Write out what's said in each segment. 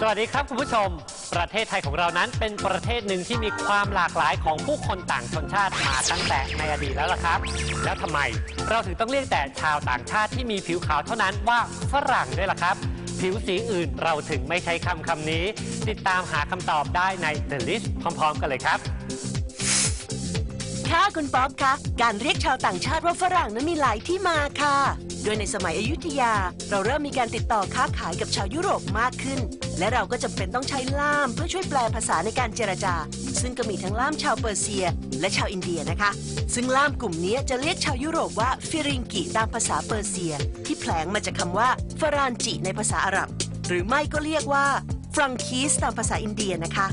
สวัสดีครับคุณผู้ชม ประเทศไทยของเรานั้นเป็นประเทศหนึ่งที่มีความหลากหลายของผู้คนต่างชนชาติมาตั้งแต่ในอดีตแล้วล่ะครับ แล้วทำไมเราถึงต้องเรียกแต่ชาวต่างชาติที่มีผิวขาวเท่านั้นว่าฝรั่งด้วยล่ะครับ ผิวสีอื่นเราถึงไม่ใช้คำคำนี้ ติดตามหาคำตอบได้ใน The List พร้อม ๆ กันเลยครับ คุณป๊อปคะการเรียกชาวต่างชาติว่าฝรั่งนั้นมีหลายที่มาค่ะ โดยในสมัยอยุธยา เราเริ่มมีการติดต่อค้าขายกับชาวยุโรปมากขึ้น และเราก็จำเป็นต้องใช้ล่ามเพื่อช่วยแปลภาษาในการเจรจา ซึ่งก็มีทั้งล่ามชาวเปอร์เซีย และชาวอินเดียนะคะ ซึ่งล่ามกลุ่มนี้จะเรียกชาวยุโรปว่าฟิริงกิตามภาษาเปอร์เซีย ที่แผลงมาจากคำว่าฟรานจิในภาษาอาหรับ หรือไม่ก็เรียกว่าฟรังคีสตามภาษาอินเดียนะคะ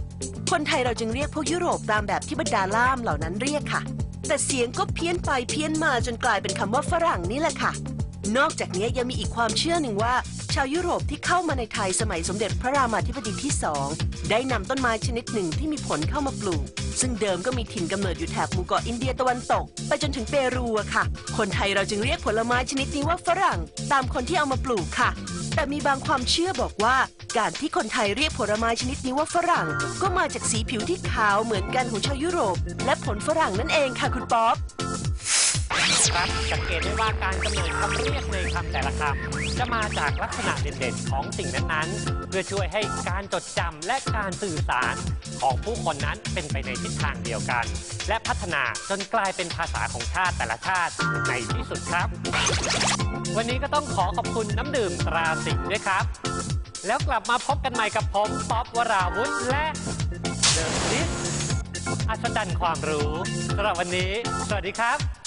คนไทยเราจึงเรียกพวกยุโรปตามแบบที่บรรดาล่ามเหล่านั้นเรียกค่ะ แต่เสียงก็เพี้ยนไปเพี้ยนมาจนกลายเป็นคำว่าฝรั่งนี่แหละค่ะ นอกจากนี้ยังมีอีกความเชื่อหนึ่งว่า ชาวยุโรปที่เข้ามาในไทยสมัยสมเด็จพระรามาธิบดีที่สองได้นำต้นไม้ชนิดหนึ่งที่มีผลเข้ามาปลูก ซึ่งเดิมก็มีถิ่นกำเนิดอยู่แถบหมู่เกาะอินเดียตะวันตก ไปจนถึงเปรูอะค่ะ คนไทยเราจึงเรียกผลไม้ชนิดนี้ว่าฝรั่ง ตามคนที่เอามาปลูกค่ะ แต่มีบางความเชื่อบอกว่า การที่คนไทยเรียกผลไม้ชนิดนี้ว่าฝรั่ง ก็มาจากสีผิวที่ขาวเหมือนกันของชาวยุโรป และผลฝรั่งนั่นเองค่ะคุณป๊อป ครับสังเกตได้ว่าการกำเนิดคำเรียกในคำแต่ละคำจะมาจากลักษณะเด่นๆ ของสิ่งนั้นๆ เพื่อช่วยให้การจดจำและการสื่อสารของผู้คนนั้นเป็นไปในทิศทางเดียวกัน และพัฒนาจนกลายเป็นภาษาของชาติแต่ละชาติในที่สุดครับ วันนี้ก็ต้องขอขอบคุณน้ำดื่มตราสิงห์ด้วยครับ แล้วกลับมาพบกันใหม่กับผมป๊อปวราวุธและเดอะลิสอัศจรรย์ความรู้สำหรับวันนี้ สวัสดีครับ